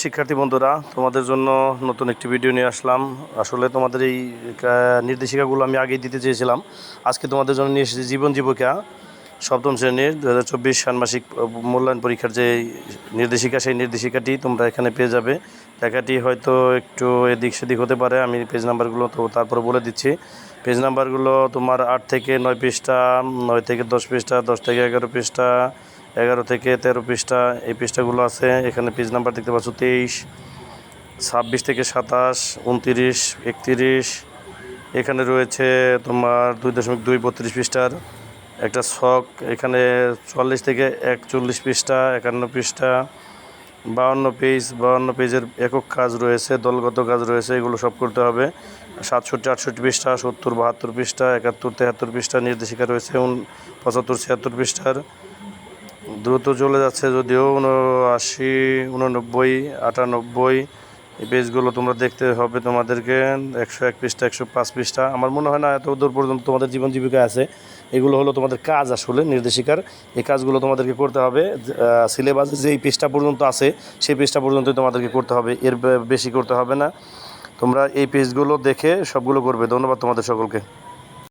শিক্ষার্থী বন্ধুরা, তোমাদের জন্য নতুন একটি ভিডিও নিয়ে আসলাম। আসলে তোমাদের এই নির্দেশিকাগুলো আমি আগেই দিতে চেয়েছিলাম। আজকে তোমাদের জন্য নিয়ে এসেছি জীবন জীবিকা সপ্তম শ্রেণির দু হাজার চব্বিশ ষান্মাসিক মূল্যায়ন পরীক্ষার যে নির্দেশিকা, সেই নির্দেশিকাটি তোমরা এখানে পেয়ে যাবে। লেখাটি হয়তো একটু এদিক সেদিক হতে পারে, আমি পেজ নাম্বারগুলো তো তারপরে বলে দিচ্ছি। পেজ নাম্বারগুলো তোমার আট থেকে নয় পৃষ্ঠা, নয় থেকে দশ পৃষ্ঠা, দশ থেকে এগারো পৃষ্ঠা এগারো থেকে তেরো পৃষ্ঠা, এই পৃষ্ঠাগুলো আছে। এখানে পেজ নাম্বার দেখতে পাচ্ছ, তেইশ, ছাব্বিশ থেকে সাতাশ, উনতিরিশ, একত্রিশ। এখানে রয়েছে তোমার দুই দশমিক দুই বত্রিশ পৃষ্ঠার একটা ছক। এখানে চুয়াল্লিশ থেকে একচল্লিশ পৃষ্ঠা, একান্ন পৃষ্ঠা। বাউন্ন পেজ বাউন্ন পেজের একক কাজ রয়েছে, দলগত কাজ রয়েছে, এগুলো সব করতে হবে। সাতষট্টি, আটষট্টি পৃষ্ঠা, সত্তর, বাহাত্তর পৃষ্ঠা, একাত্তর, তেহাত্তর পৃষ্ঠা নির্দেশিকা রয়েছে পঁচাত্তর, ছিয়াত্তর পৃষ্ঠার। দ্রুত চলে যাচ্ছে যদিও উনআশি, উননব্বই, আটানব্বই। এই পেজগুলো তোমরা দেখতে হবে তোমাদেরকে, একশো এক পৃষ্ঠা একশো পাঁচ পৃষ্ঠা। আমার মনে হয় না এত দূর পর্যন্ত তোমাদের জীবন জীবিকা আছে। এগুলো হলো তোমাদের কাজ আসলে, নির্দেশিকার। এই কাজগুলো তোমাদেরকে করতে হবে। সিলেবাসে যেই পৃষ্ঠা পর্যন্ত আছে, সেই পৃষ্ঠা পর্যন্তই তোমাদেরকে করতে হবে। এর বেশি করতে হবে না। তোমরা এই পেজগুলো দেখে সবগুলো করবে। ধন্যবাদ তোমাদের সকলকে।